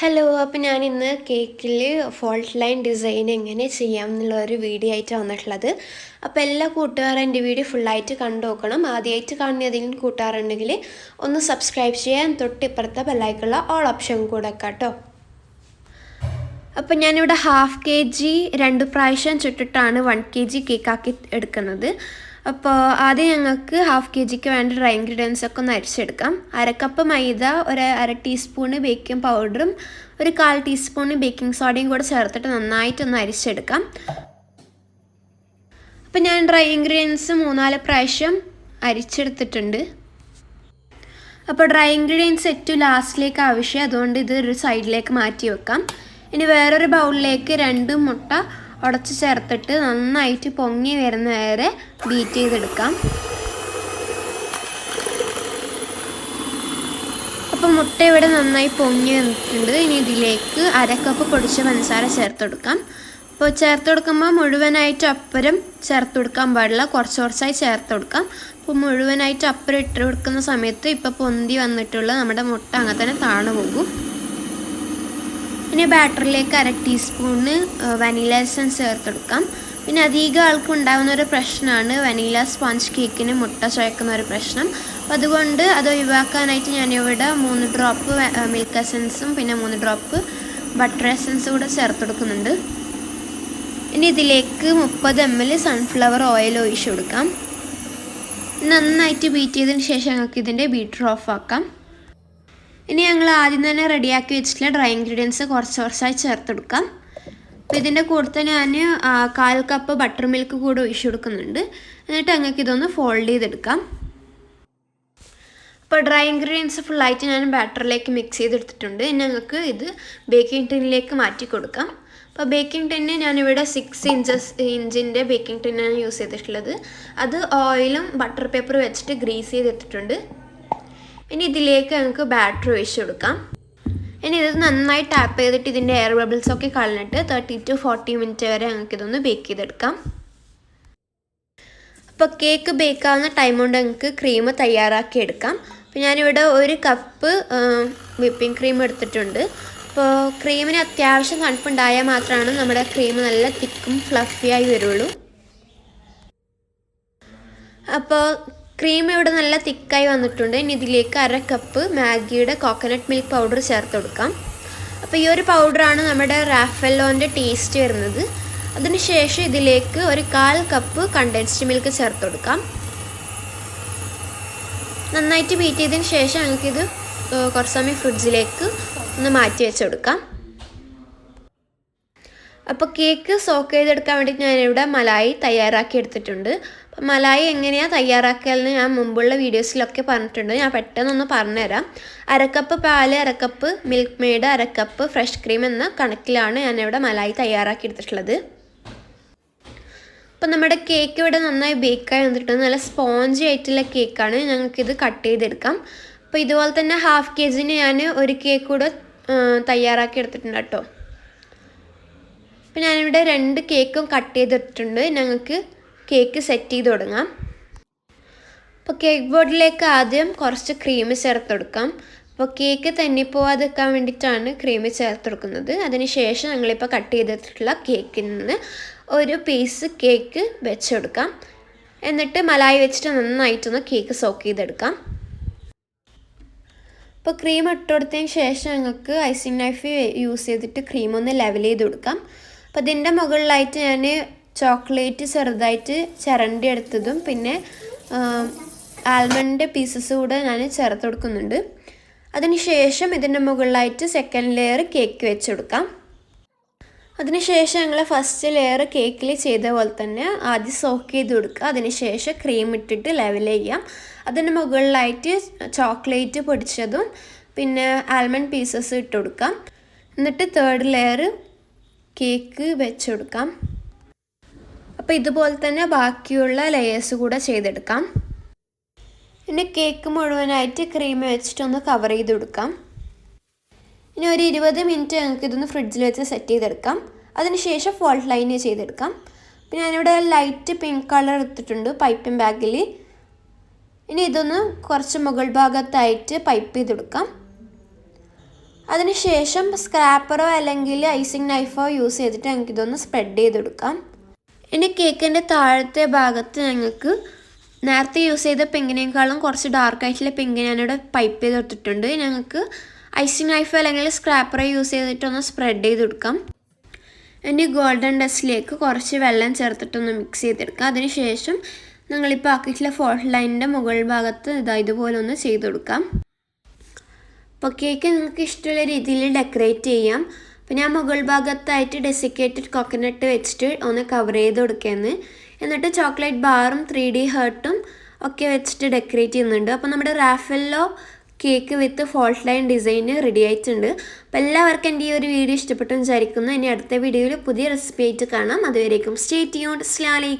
Hello അപ്പോൾ ഞാൻ ഇന്ന് കേക്കിൽ ഫോൾട്ട് ലൈൻ ഡിസൈൻ എങ്ങനെ ചെയ്യാം എന്നുള്ള ഒരു വീഡിയോ ആയിട്ടാണ് വന്നിട്ടുള്ളത്. അപ്പോൾ എല്ലാ കൂട്ടുകാരും എന്റെ വീഡിയോ ഫുള്ളായിട്ട് കണ്ടു നോക്കണം ആദ്യമായിട്ട് കാണുന്ന ഏതെങ്കിലും കൂട്ടുകാരുണ്ടെങ്കിൽ ഒന്ന് സബ്സ്ക്രൈബ് ചെയ്യാൻ തൊട്ടിപ്പുറത്തെ ബെല്ലൈക്കുള്ള ഓൾ ഓപ്ഷൻ കൂടെ കേട്ടോ അപ്പോൾ ഞാനിവിടെ ഹാഫ് കെ ജി രണ്ട് പ്രാവശ്യം ചുട്ടിട്ടാണ് വൺ കെ ജി കേക്കാക്കി എടുക്കുന്നത്. അപ്പോൾ ആദ്യം ഞങ്ങൾക്ക് ഹാഫ് കെ ജിക്ക് വേണ്ട ഡ്രൈ ഇൻഗ്രീഡിയൻസ് ഒക്കെ ഒന്ന് അരിച്ചെടുക്കാം. അരക്കപ്പ് മൈദ ഒരു അര ടീസ്പൂണ് ബേക്കിംഗ് പൗഡറും ഒരു കാൽ ടീസ്പൂണ് ബേക്കിംഗ് സോഡയും കൂടെ ചേർത്തിട്ട് നന്നായിട്ടൊന്ന് അരിച്ചെടുക്കാം. അപ്പം ഞാൻ ഡ്രൈ ഇൻഗ്രീഡിയൻസ് മൂന്നാൽ പ്രാവശ്യം അരിച്ചെടുത്തിട്ടുണ്ട്. അപ്പോൾ ഡ്രൈ ഇൻഗ്രീഡിയൻസ് ഏറ്റവും ലാസ്റ്റിലേക്ക് ആവശ്യം അതുകൊണ്ട് ഇത് ഒരു സൈഡിലേക്ക് മാറ്റി വെക്കാം. ഇനി വേറൊരു ബൗളിലേക്ക് രണ്ട് മുട്ട ഉടച്ച് ചേർത്തിട്ട് നന്നായിട്ട് പൊങ്ങി വരുന്ന വരെ ബീറ്റ് ചെയ്തെടുക്കാം. അപ്പോൾ മുട്ട ഇവിടെ നന്നായി പൊങ്ങി വന്നിട്ടുണ്ട്. ഇനി ഇതിലേക്ക് അരക്കപ്പ് പൊടിച്ച പഞ്ചസാര ചേർത്ത് കൊടുക്കാം അപ്പോൾ ചേർത്ത് കൊടുക്കുമ്പോൾ മുഴുവനായിട്ട് അപ്പരം ചേർത്ത് കൊടുക്കാൻ പാടില്ല. കുറച്ച് കുറച്ചായി ചേർത്ത് കൊടുക്കാം അപ്പോൾ മുഴുവനായിട്ട് അപ്പരം ഇട്ട് കൊടുക്കുന്ന സമയത്ത് ഇപ്പോൾ പൊന്തി വന്നിട്ടുള്ള നമ്മുടെ മുട്ട അങ്ങനെ തന്നെ താണു പോകും പിന്നെ ബാറ്ററിലേക്ക് അര ടീസ്പൂണ് വനില എസൻസ് ചേർത്തെടുക്കാം. പിന്നെ അധികം ആൾക്കും ഉണ്ടാകുന്ന ഒരു പ്രശ്നമാണ് വനില സ്പോഞ്ച് കേക്കിന് മുട്ട ചുഴക്കുന്ന ഒരു പ്രശ്നം. അപ്പം അതുകൊണ്ട് അത് ഒഴിവാക്കാനായിട്ട് ഞാനിവിടെ മൂന്ന് ഡ്രോപ്പ് മിൽക്ക് എസൻസും പിന്നെ മൂന്ന് ഡ്രോപ്പ് ബട്ടർ എസൻസും കൂടെ ചേർത്തെടുക്കുന്നുണ്ട്. ഇനി ഇതിലേക്ക് മുപ്പത് എം എൽ സൺഫ്ലവർ ഓയിൽ ഒഴിച്ചു കൊടുക്കാം. നന്നായിട്ട് ബീറ്റ് ചെയ്തതിന് ശേഷം ഞങ്ങൾക്ക് ഇതിന്റെ ബീറ്റർ ഓഫ് ആക്കാം ഇനി ഞങ്ങൾ ആദ്യം തന്നെ റെഡിയാക്കി വെച്ചിട്ടുള്ള ഡ്രൈ ഇൻഗ്രീഡിയൻസ് കുറച്ച് കുറച്ചായി ചേർത്തെടുക്കാം. അപ്പോൾ ഇതിന്റെ കൂടെ ഞാൻ കാൽ കപ്പ് ബട്ടർ മിൽക്ക് കൂടെ ഒഴിച്ചു കൊടുക്കുന്നുണ്ട്. എന്നിട്ട് ഞങ്ങൾക്ക് ഇതൊന്ന് ഫോൾഡ് ചെയ്തെടുക്കാം. അപ്പോൾ ഡ്രൈ ഇൻഗ്രീഡിയൻസ് ഫുള്ളായിട്ട് ഞാൻ ബാറ്ററിലേക്ക് മിക്സ് ചെയ്തെടുത്തിട്ടുണ്ട്. ഇനി ഞങ്ങൾക്ക് ഇത് ബേക്കിംഗ് ടിന്നിലേക്ക് മാറ്റി കൊടുക്കാം. അപ്പോൾ ബേക്കിംഗ് ടിന്ന് ഞാനിവിടെ സിക്സ് ഇഞ്ചസ് ഇഞ്ചിന്റെ ബേക്കിംഗ് ടിന്നാണ് യൂസ് ചെയ്തിട്ടുള്ളത്. അത് ഓയിലും ബട്ടർ പേപ്പർ വെച്ചിട്ട് ഗ്രീസ് ചെയ്തെടുത്തിട്ടുണ്ട്. ഇനി ഇതിലേക്ക് നമുക്ക് ബാറ്ററി ഒഴിച്ചു കൊടുക്കാം ഇനി ഇത് നന്നായി ടാപ്പ് ചെയ്തിട്ട് ഇതിന്റെ എയർ ബബിൾസ് ഒക്കെ കളഞ്ഞിട്ട് തേർട്ടി ടു ഫോർട്ടി മിനിറ്റ് വരെ ഞങ്ങൾക്ക് ഇതൊന്ന് ബേക്ക് ചെയ്തെടുക്കാം. അപ്പോൾ കേക്ക് ബേക്കാവുന്ന ടൈം കൊണ്ട് ഞങ്ങൾക്ക് ക്രീം തയ്യാറാക്കി എടുക്കാം. അപ്പോൾ ഞാനിവിടെ ഒരു കപ്പ് വിപ്പിംഗ് ക്രീം എടുത്തിട്ടുണ്ട്. അപ്പോൾ ക്രീമിന് അത്യാവശ്യം തണുപ്പുണ്ടായാൽ മാത്രമാണ് നമ്മുടെ ക്രീം നല്ല തിക്കും ഫ്ലഫിയായി വരുള്ളൂ. അപ്പോൾ ക്രീം ഇവിടെ നല്ല തിക്കായി വന്നിട്ടുണ്ട്. ഇനി ഇതിലേക്ക് അര കപ്പ് മാഗിയുടെ കോക്കനട്ട് മിൽക്ക് പൗഡർ ചേർത്ത് കൊടുക്കാം. അപ്പോൾ ഈ ഒരു പൗഡറാണ് നമ്മുടെ റാഫെല്ലോന്റെ ടേസ്റ്റ് വരുന്നത്. അതിനുശേഷം ഇതിലേക്ക് ഒരു കാൽ കപ്പ് കണ്ടൻസ്ഡ് മിൽക്ക് ചേർത്ത് കൊടുക്കാം. നന്നായിട്ട് ബീറ്റ് ചെയ്തതിന് ശേഷം ഞങ്ങൾക്കിത് കുറച്ച് സമയം ഫ്രിഡ്ജിലേക്ക് ഒന്ന് മാറ്റി വെച്ച് കൊടുക്കാം. അപ്പോൾ കേക്ക് സോക്ക് ചെയ്തെടുക്കാൻ വേണ്ടിയിട്ട് ഞാനിവിടെ മലായി തയ്യാറാക്കി എടുത്തിട്ടുണ്ട്. മലായി എങ്ങനെയാണ് തയ്യാറാക്കലെന്ന് ഞാൻ മുമ്പുള്ള വീഡിയോസിലൊക്കെ പറഞ്ഞിട്ടുണ്ട്. ഞാൻ പെട്ടെന്നൊന്ന് പറഞ്ഞുതരാം. അരക്കപ്പ് പാൽ അരക്കപ്പ് മിൽക്ക് മെയ്ഡ് അരക്കപ്പ് ഫ്രഷ് ക്രീം എന്ന കണക്കിലാണ് ഞാനിവിടെ മലായി തയ്യാറാക്കി എടുത്തിട്ടുള്ളത്. അപ്പം നമ്മുടെ കേക്ക് ഇവിടെ നന്നായി ബേക്കായി വന്നിട്ടുണ്ട്. നല്ല സ്പോഞ്ചി ആയിട്ടുള്ള കേക്കാണ്. ഞങ്ങൾക്കിത് കട്ട് ചെയ്തെടുക്കാം. അപ്പോൾ ഇതുപോലെ തന്നെ ഹാഫ് കെ ജിന് ഞാൻ ഒരു കേക്ക് കൂടെ തയ്യാറാക്കി എടുത്തിട്ടുണ്ട് കേട്ടോ. അപ്പോൾ ഞാനിവിടെ രണ്ട് കേക്കും കട്ട് ചെയ്തിട്ടുണ്ട് ഞങ്ങൾക്ക് കേക്ക് സെറ്റ് ചെയ്ത് തുടങ്ങാം. അപ്പോൾ കേക്ക് ബോർഡിലേക്ക് ആദ്യം കുറച്ച് ക്രീം ചേർത്ത് കൊടുക്കാം. അപ്പോൾ കേക്ക് തെന്നിപ്പോവാതിരിക്കാൻ വേണ്ടിയിട്ടാണ് ക്രീം ചേർത്ത് കൊടുക്കുന്നത്. അതിന് ശേഷം ഞങ്ങളിപ്പോൾ കട്ട് ചെയ്തിട്ടുള്ള കേക്കിൽ നിന്ന് ഒരു പീസ് കേക്ക് വെച്ച് കൊടുക്കാം. എന്നിട്ട് മലായി വെച്ചിട്ട് നന്നായിട്ടൊന്ന് കേക്ക് സോക്ക് ചെയ്തെടുക്കാം. അപ്പോൾ ക്രീം ഇട്ട് കൊടുത്തതിന് ശേഷം ഞങ്ങൾക്ക് ഐസിങ് നൈഫ് യൂസ് ചെയ്തിട്ട് ക്രീം ഒന്ന് ലെവൽ ചെയ്ത് കൊടുക്കാം. അപ്പോൾ ഇതിന്റെ മുകളിലായിട്ട് ഞാൻ ചോക്ലേറ്റ് ചെറുതായിട്ട് ചിരണ്ടി എടുത്തതും പിന്നെ ആൽമണ്ട് പീസസ് കൂടെ ഞാൻ ചേർത്ത് കൊടുക്കുന്നുണ്ട്. അതിനുശേഷം ഇതിന്റെ മുകളിലായിട്ട് സെക്കൻഡ് ലെയർ കേക്ക് വെച്ച് കൊടുക്കാം. അതിനുശേഷം ഞങ്ങൾ ഫസ്റ്റ് ലെയർ കേക്കിൽ ചെയ്ത പോലെ തന്നെ ആദ്യം സോക്ക് ചെയ്ത് കൊടുക്കുക. അതിനുശേഷം ക്രീം ഇട്ടിട്ട് ലെവൽ ചെയ്യാം. അതിന്റെ മുകളിലായിട്ട് ചോക്ലേറ്റ് പൊടിച്ചതും പിന്നെ ആൽമണ്ട് പീസസ് ഇട്ട് കൊടുക്കാം. എന്നിട്ട് തേർഡ് ലെയർ കേക്ക് വെച്ചെടുക്കാം. അപ്പോൾ ഇതുപോലെ തന്നെ ബാക്കിയുള്ള ലെയേഴ്സ് കൂടെ ചെയ്തെടുക്കാം. പിന്നെ കേക്ക് മുഴുവനായിട്ട് ക്രീം വെച്ചിട്ടൊന്ന് കവർ ചെയ്ത് കൊടുക്കാം ഇനി ഒരു ഇരുപത് മിനിറ്റ് ഞങ്ങൾക്ക് ഇതൊന്ന് ഫ്രിഡ്ജിൽ വെച്ച് സെറ്റ് ചെയ്തെടുക്കാം. അതിനുശേഷം ഫോൾട്ട് ലൈന് ചെയ്തെടുക്കാം. പിന്നെ ഞാനിവിടെ ലൈറ്റ് പിങ്ക് കളർ എടുത്തിട്ടുണ്ട് പൈപ്പിംഗ് ബാഗിൽ ഇനി ഇതൊന്ന് കുറച്ച് മുകൾ ഭാഗത്തായിട്ട് പൈപ്പ് ചെയ്തെടുക്കാം. അതിനുശേഷം സ്ക്രാപ്പറോ അല്ലെങ്കിൽ ഐസിങ് നൈഫോ യൂസ് ചെയ്തിട്ട് ഞങ്ങൾക്ക് ഇതൊന്ന് സ്പ്രെഡ് ചെയ്തെടുക്കാം. ഇനി കേക്കിന്റെ താഴത്തെ ഭാഗത്ത് ഞങ്ങൾക്ക് നേരത്തെ യൂസ് ചെയ്ത പിങ്കിനേക്കാളും കുറച്ച് ഡാർക്ക് ആയിട്ടുള്ള പിങ്ക് ഞാനിവിടെ പൈപ്പ് ചെയ്ത് കൊടുത്തിട്ടുണ്ട് ഞങ്ങൾക്ക് ഐസിങ് നൈഫ് അല്ലെങ്കിൽ സ്ക്രാപ്പറോ യൂസ് ചെയ്തിട്ടൊന്ന് സ്പ്രെഡ് ചെയ്ത് കൊടുക്കാം ഇനി ഗോൾഡൻ ഡസ്റ്റിലേക്ക് കുറച്ച് വെള്ളം ചേർത്തിട്ടൊന്ന് മിക്സ് ചെയ്തെടുക്കുക അതിനുശേഷം ഞങ്ങളിപ്പോൾ ആക്കിയിട്ടുള്ള ഫോൾട്ട് ലൈനിന്റെ മുകൾ ഭാഗത്ത് ഇതാ ഇതുപോലെ ഒന്ന് ചെയ്ത് കൊടുക്കാം അപ്പോൾ കേക്ക് നിങ്ങൾക്ക് ഇഷ്ടമുള്ള രീതിയിൽ ഡെക്കറേറ്റ് ചെയ്യാം. അപ്പോൾ ഞാൻ മുകൾ ഭാഗത്തായിട്ട് ഡെസിക്കേറ്റഡ് കോക്കനട്ട് വെച്ചിട്ട് ഒന്ന് കവർ ചെയ്ത് കൊടുക്കുകയെന്ന് എന്നിട്ട് ചോക്ലേറ്റ് ബാറും ത്രീ ഡി ഹേർട്ടും ഒക്കെ വെച്ചിട്ട് ഡെക്കറേറ്റ് ചെയ്യുന്നുണ്ട്. അപ്പോൾ നമ്മുടെ Raffaello cake with fault line design ready ആയിട്ടുണ്ട്. അപ്പോൾ എല്ലാവർക്കും എന്റെ ഈ ഒരു വീഡിയോ ഇഷ്ടപ്പെട്ടു വിചാരിക്കുന്നു. ഇനി അടുത്ത വീഡിയോയിൽ പുതിയ റെസിപ്പി ആയിട്ട് കാണാം. അതുവരേക്കും സ്റ്റേ ട്യൂൺഡ് സ്ലാലി